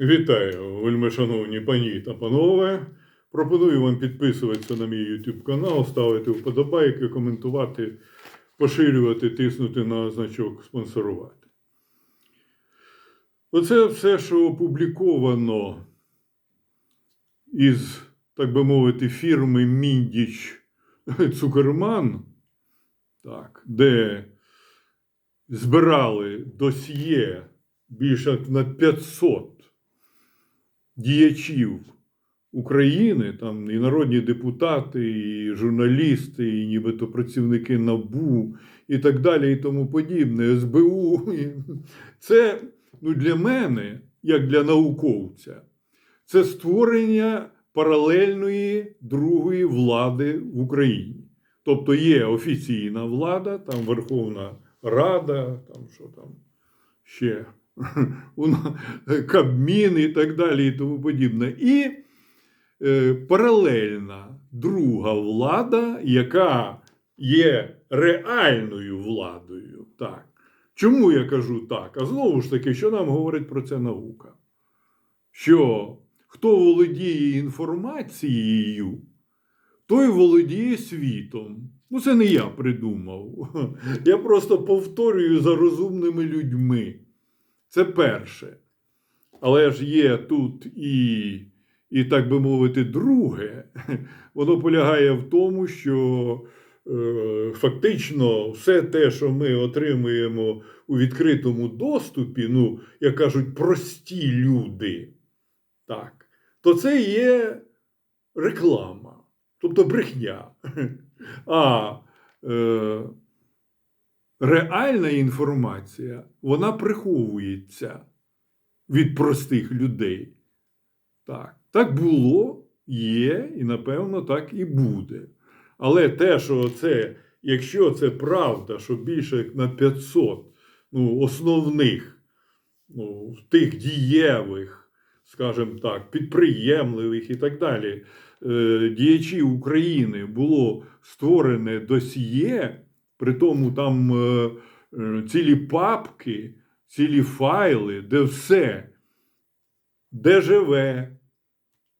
Вітаю, вельмишановні пані та панове. Пропоную вам підписуватися на мій YouTube канал, ставити вподобайки, коментувати, поширювати, тиснути на значок спонсорувати. Оце все, що опубліковано із, так би мовити, фірми Міндіч Цукерман, так, де збирали досьє більше на 500 діячів України, там і народні депутати, і журналісти, і нібито працівники НАБУ, і так далі, і тому подібне, СБУ. Це ну, для мене, як для науковця, це створення паралельної другої влади в Україні. Тобто є офіційна влада, там Верховна Рада, там що там ще Кабмін і так далі, і тому подібне. І е, паралельна друга влада, яка є реальною владою. Так. Чому я кажу так? А знову ж таки, що нам говорить про це наука? Що хто володіє інформацією, той володіє світом. Ну, це не я придумав. Я просто повторюю за розумними людьми. Це перше. Але ж є тут і, і так би мовити, друге. Воно полягає в тому, що е, фактично все те, що ми отримуємо у відкритому доступі, ну, як кажуть, прості люди, так, то це є реклама, тобто брехня. А е, реальна інформація, вона приховується від простих людей. Так, так було, є, і напевно так і буде. Але те, що це, якщо це правда, що більше як на 500 ну, основних, ну, тих дієвих, скажімо так, підприємливих і так далі, е, діячів України було створене досьє, при тому там е, е, цілі папки, цілі файли, де все, де живе,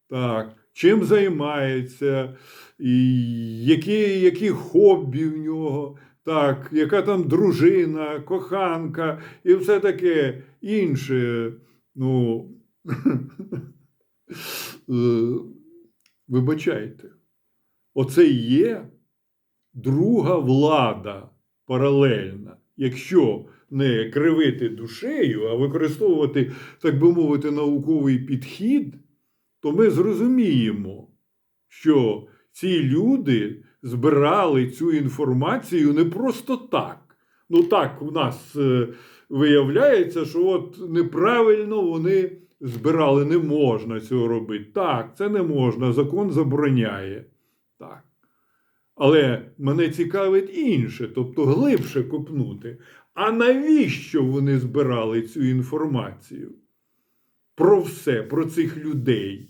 так, чим займається, і які, які хобі в нього, так, яка там дружина, коханка і все таке інше. Ну, е, вибачайте, оце і є друга влада паралельна, якщо не кривити душею, а використовувати, так би мовити, науковий підхід, то ми зрозуміємо, що ці люди збирали цю інформацію не просто так. Ну так, у нас е, виявляється, що от неправильно вони збирали, не можна цього робити. Так, це не можна, закон забороняє. Так. Але мене цікавить інше, тобто глибше копнути. А навіщо вони збирали цю інформацію? Про все, про цих людей.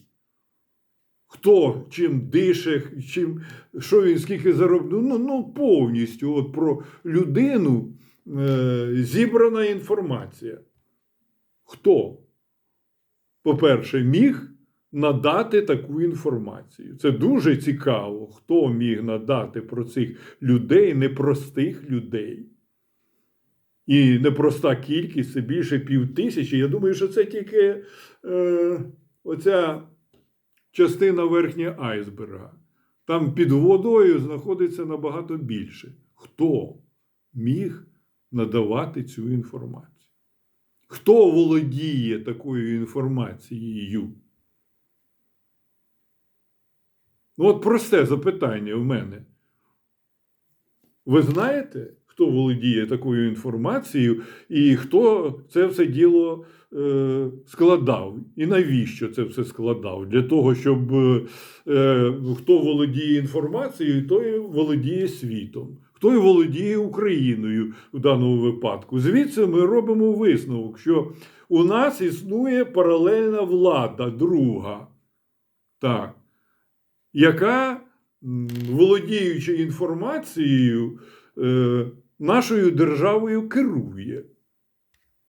Хто чим дише, чим, що він скільки заробив. Ну, ну повністю от про людину е, зібрана інформація. Хто, по-перше, міг надати таку інформацію? Це дуже цікаво, хто міг надати про цих людей, непростих людей. І непроста кількість це більше пів тисячі. Я думаю, що це тільки е, оця частина верхня айсберга. Там під водою знаходиться набагато більше. Хто міг надавати цю інформацію? Хто володіє такою інформацією? Ну, от просте запитання в мене. Ви знаєте, хто володіє такою інформацією, і хто це все діло е, складав? І навіщо це все складав? Для того, щоб е, хто володіє інформацією, той володіє світом. Хто і володіє Україною в даному випадку. Звідси ми робимо висновок, що у нас існує паралельна влада, друга, так, яка, володіючи інформацією, е, нашою державою керує.